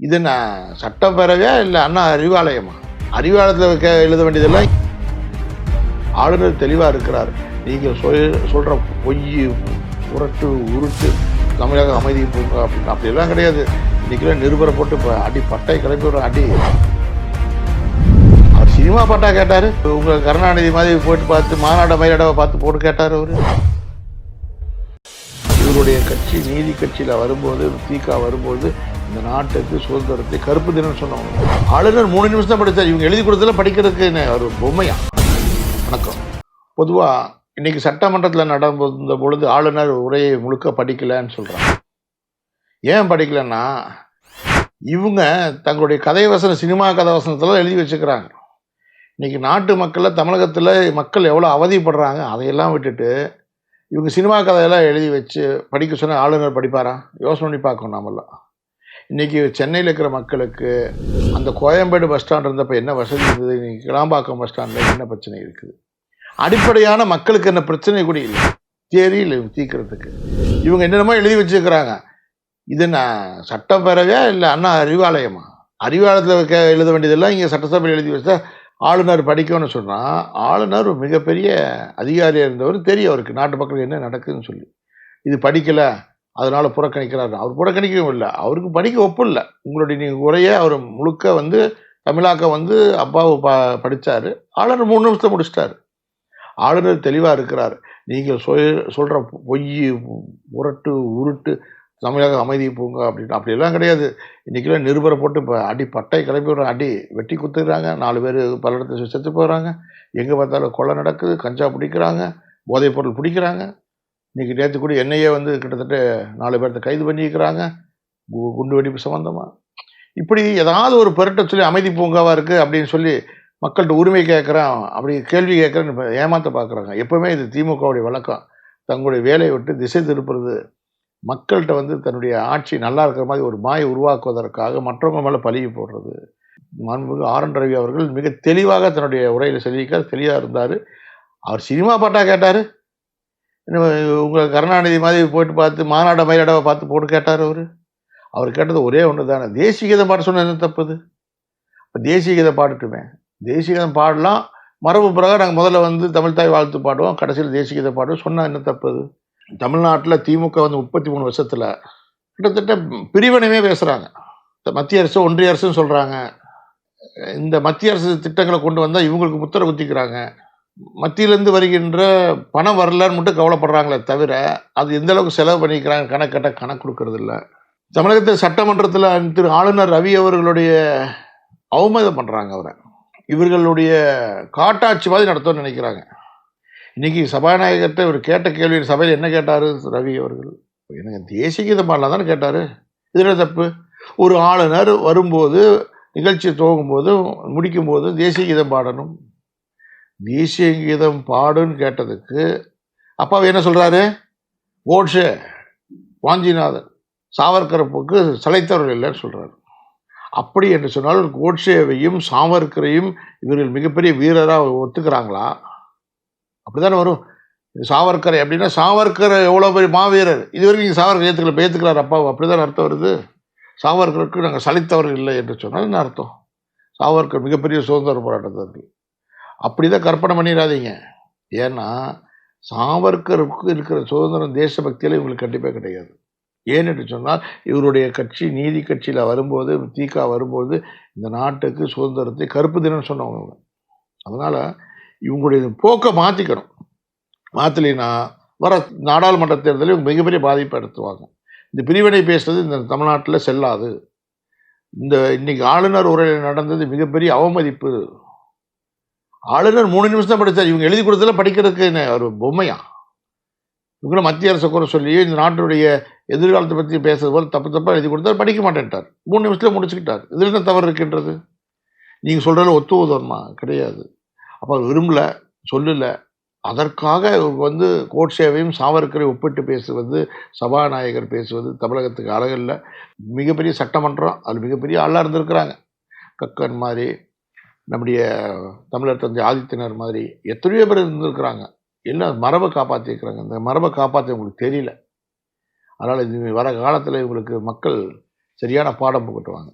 இது நான் சட்டப்பேரவையா இல்லை அண்ணா அறிவாலயமா? அறிவாலயத்தில் கே எழுத வேண்டியதெல்லாம் ஆளுநர் தெளிவாக இருக்கிறார். நீங்கள் சொல் சொல்கிற பொய் உரட்டு உருட்டு தமிழக அமைதி பூங்கா அப்படின்னு அப்படியெல்லாம் கிடையாது. இன்றைக்கெல்லாம் நிருபரை போட்டு இப்போ அடி பட்டை கிளம்பி விடுற அடி. அவர் சினிமா பட்டா கேட்டார். உங்கள் கருணாநிதி மாதிரி போயிட்டு பார்த்து மாநாட மயிலாடவை பார்த்து போட்டு கேட்டார் அவர். இவருடைய கட்சி நீதி கட்சியில் வரும்போது தீகா வரும்போது இந்த நாட்டுக்கு சுதந்திரத்தை கருப்பு தினம் சொன்னவங்க. ஆளுநர் மூணு நிமிஷம் தான் படித்தார் இவங்க எழுதி கொடுத்ததில் படிக்கிறதுக்கு என்ன ஒரு பொம்மையா? வணக்கம். பொதுவாக இன்னைக்கு சட்டமன்றத்தில் நடந்த பொழுது ஆளுநர் உரையை முழுக்க படிக்கலைன்னு சொல்கிறாங்க ஏன் படிக்கலைன்னா இவங்க தங்களுடைய கதை வசனம் சினிமா கதை வசனத்தெல்லாம் எழுதி வச்சுக்கிறாங்க. இன்னைக்கு நாட்டு மக்களில் தமிழகத்தில் மக்கள் எவ்வளோ அவதிப்படுறாங்க அதையெல்லாம் விட்டுட்டு இவங்க சினிமா கதையெல்லாம் எழுதி வச்சு படிக்க சொன்ன ஆளுநர் படிப்பாரா? யோசனை பண்ணி பார்க்கணும் நாமெல்லாம். இன்றைக்கி சென்னையில் இருக்கிற மக்களுக்கு அந்த கோயம்பேடு பஸ் ஸ்டாண்ட் இருந்தப்போ என்ன வசதி இருந்தது? இன்றைக்கி கிளாம்பாக்கம் பஸ் ஸ்டாண்டில் என்ன பிரச்சனை இருக்குது? அடிப்படையான மக்களுக்கு என்ன பிரச்சனை கூட இல்லை. தேரியில் தீக்கிறதுக்கு இவங்க என்னென்னமோ எழுதி வச்சுருக்கிறாங்க. இது நான் சட்டப்பேரவையா இல்லை அண்ணா அறிவாலயமா? அறிவாலயத்தில் கே எழுத வேண்டியதெல்லாம் இங்கே சட்டசபையில் எழுதி வச்சா ஆளுநர் படிக்கணும்னு சொன்னால் ஆளுநர் மிகப்பெரிய அதிகாரியாக இருந்தவர் தெரியும் அவருக்கு நாட்டு மக்கள் என்ன நடக்குதுன்னு சொல்லி. இது படிக்கலை அதனால் புறக்கணிக்கிறாரு. அவர் புறக்கணிக்கவும் இல்லை. அவருக்கு படிக்க ஒப்பு இல்லை உங்களுடைய நீங்கள் உரையை அவர் முழுக்க வந்து தமிழாக்கம் வந்து அப்பாவை ப படித்தார் ஆளுநர் மூணு நிமிஷத்தை முடிச்சிட்டாரு. ஆளுநர் தெளிவாக இருக்கிறார். நீங்கள் சொல் சொல்கிற பொய் புரட்டு உருட்டு தமிழக அமைதி பூங்கா அப்படின்னு அப்படியெல்லாம் கிடையாது. இன்றைக்கெல்லாம் நிருபரை போட்டு இப்போ அடி பட்டை கிளப்பி விடுற அடி வெட்டி குத்துக்கிறாங்க நாலு பேர் பல இடத்துல செத்து போகிறாங்க எங்கே பார்த்தாலும் கொலை நடக்குது. கஞ்சா பிடிக்கிறாங்க. போதைப் பொருள் பிடிக்கிறாங்க. இன்றைக்கி நேற்று கூட என்னையே வந்து கிட்டத்தட்ட நாலு பேர்த்த கைது பண்ணிக்கிறாங்க கு- குண்டு வெடிப்பு சம்மந்தமாக இப்படி ஏதாவது ஒரு பெருட்டை சொல்லி அமைதி பூங்காவாக இருக்குது அப்படின்னு சொல்லி மக்கள்கிட்ட உரிமை கேட்குறான். அப்படி கேள்வி கேட்குறேன்னு ஏமாற்ற பார்க்குறாங்க எப்போவுமே இது திமுகவுடைய வழக்கம். தங்களுடைய வேலையை விட்டு திசை திருப்புறது மக்கள்கிட்ட வந்து தன்னுடைய ஆட்சி நல்லா இருக்கிற மாதிரி ஒரு மாயை உருவாக்குவதற்காக மற்றவங்க மேலே பழிய போடுறது. மாண்புமிகு ஆர் என் ரவி அவர்கள் மிக தெளிவாக தன்னுடைய உரையில் சொல்லியிருக்கார் தெளிவாக இருந்தார். அவர் சினிமா பாட்டாக கேட்டார். உங்கள் கருணாநிதி மாதிரி போயிட்டு பார்த்து மாநாட மயிலாடவை பார்த்து போட்டு கேட்டார் அவர். அவர் கேட்டது ஒரே ஒன்று தானே தேசிய கீதம் பாட சொன்ன என்ன தப்புது இப்போ தேசிய கீதம் பாடட்டுமே. தேசிய கீதம் பாடலாம். மரபு பிறகு நாங்கள் முதல்ல வந்து தமிழ் தாய் வாழ்த்து பாடுவோம். கடைசியில் தேசிய கீதம் பாடுவோம். சொன்னால் என்ன தப்புது தமிழ்நாட்டில் திமுக வந்து முப்பத்தி மூணு வருஷத்தில் கிட்டத்தட்ட பிரிவினைவே பேசுகிறாங்க மத்திய அரசு ஒன்றிய அரசுன்னு சொல்கிறாங்க இந்த மத்திய அரசு திட்டங்களை கொண்டு வந்தால் இவங்களுக்கு முத்திரை குத்திக்கிறாங்க. மத்தியிலேருந்து வருகின்ற பணம் வரலன்னு மட்டும் கவலைப்படுறாங்களே தவிர அது எந்த அளவுக்கு செலவு பண்ணிக்கிறாங்க கணக்கட்ட கணக்கு கொடுக்கறது இல்லை. தமிழகத்தில் சட்டமன்றத்தில் திரு ஆளுநர் ரவி அவர்களுடைய அவமதம் பண்ணுறாங்க அவரை. இவர்களுடைய காட்டாட்சி மாதிரி நடத்தணும்னு நினைக்கிறாங்க. இன்றைக்கி சபாநாயகர்கிட்ட இவர் கேட்ட கேள்வி சபையில் என்ன கேட்டார்? ரவி அவர்கள். எனக்கு தேசிய கீதம் பாடலாம் தானே கேட்டார்? இதில் தப்பு? ஒரு ஆளுநர் வரும்போது நிகழ்ச்சி துவங்கும்போது முடிக்கும்போது தேசிய கீதம் பாடணும். தேசிய கீதம் பாடுன்னு கேட்டதுக்கு அப்பாவை என்ன சொல்கிறாரு கோட்ஸே வாஞ்சிநாதன் சாவர்கரப்புக்கு சளைத்தவர்கள் இல்லைன்னு சொல்கிறாரு அப்படி என்று சொன்னால் கோட்சேவையும் சாவர்கரையும் இவர்கள் மிகப்பெரிய வீரராக ஒத்துக்கிறாங்களா? அப்படிதானே வரும். இது சாவர்கரை அப்படின்னா சாவர்கர் எவ்வளோ பெரிய மாவீரர்? இது வரைக்கும் நீங்கள் சாவர்கர் ஏற்றுக்கல ஏற்றுக்கிறார் அப்பாவை. அப்படிதான் அர்த்தம் வருது? சாவர்கருக்கு நாங்கள் சலித்தவர்கள் இல்லை என்று சொன்னால் என்ன அர்த்தம்? சாவர்கர் மிகப்பெரிய சுதந்திர போராட்டத்திற்கு அப்படி தான் கற்பனை பண்ணிடாதீங்க. ஏன்னா சாவர்கருக்கு இருக்கிற சுதந்திரம் தேசபக்தியில் இவங்களுக்கு கண்டிப்பாக கிடையாது. ஏன் என்று சொன்னால் இவருடைய கட்சி நீதி கட்சியில் வரும்போது தீகா வரும்போது இந்த நாட்டுக்கு சுதந்திரத்தை கருப்பு தினம் சொன்னவங்க அதனால் இவங்களுடைய போக்கை மாற்றிக்கணும் மாற்றலைன்னா வர நாடாளுமன்ற தேர்தலில் இவங்க மிகப்பெரிய பாதிப்பை எடுத்துவாங்க. இந்த பிரிவினை பேசுறது இந்த தமிழ்நாட்டில் செல்லாது. இந்த இன்னைக்கு ஆளுநர் உரையில் நடந்தது மிகப்பெரிய அவமதிப்பு. ஆளுநர் மூணு நிமிஷம் தான் படித்தார் இவங்க எழுதி கொடுத்ததில் படிக்கிறதுக்கு என்ன ஒரு பொம்மையா? இவங்களும் மத்திய அரசு குறை சொல்லி இந்த நாட்டுடைய எதிர்காலத்தை பற்றி பேசுறது போல தப்பு தப்பாக எழுதி கொடுத்தா படிக்க மாட்டேன்ட்டார். மூணு நிமிஷத்தில் முடிச்சுக்கிட்டார். இதில் என்ன தவறு இருக்கின்றது? நீங்கள் சொல்கிறதுல ஒத்து உதவணுமா கிடையாது. அப்போ விரும்பல சொல்லலை. அதற்காக வந்து கோட் சேவையும் சாவர்கரை ஒப்பிட்டு பேசுவது சபாநாயகர் பேசுவது தமிழகத்துக்கு அழகில்லை மிகப்பெரிய சட்டமன்றம் அது மிகப்பெரிய ஆளாக இருந்திருக்கிறாங்க. கக்கன் மாதிரி நம்முடைய தமிழர் தந்தை ஆதித்யனர் மாதிரி எத்தனையோ பேர் இருந்திருக்கிறாங்க. எல்லாம் மரபை காப்பாற்றிருக்கிறாங்க இந்த மரபை காப்பாற்ற உங்களுக்கு தெரியல. அதனால் இது வர காலத்தில் இவங்களுக்கு மக்கள் சரியான பாடம் புகட்டுவாங்க.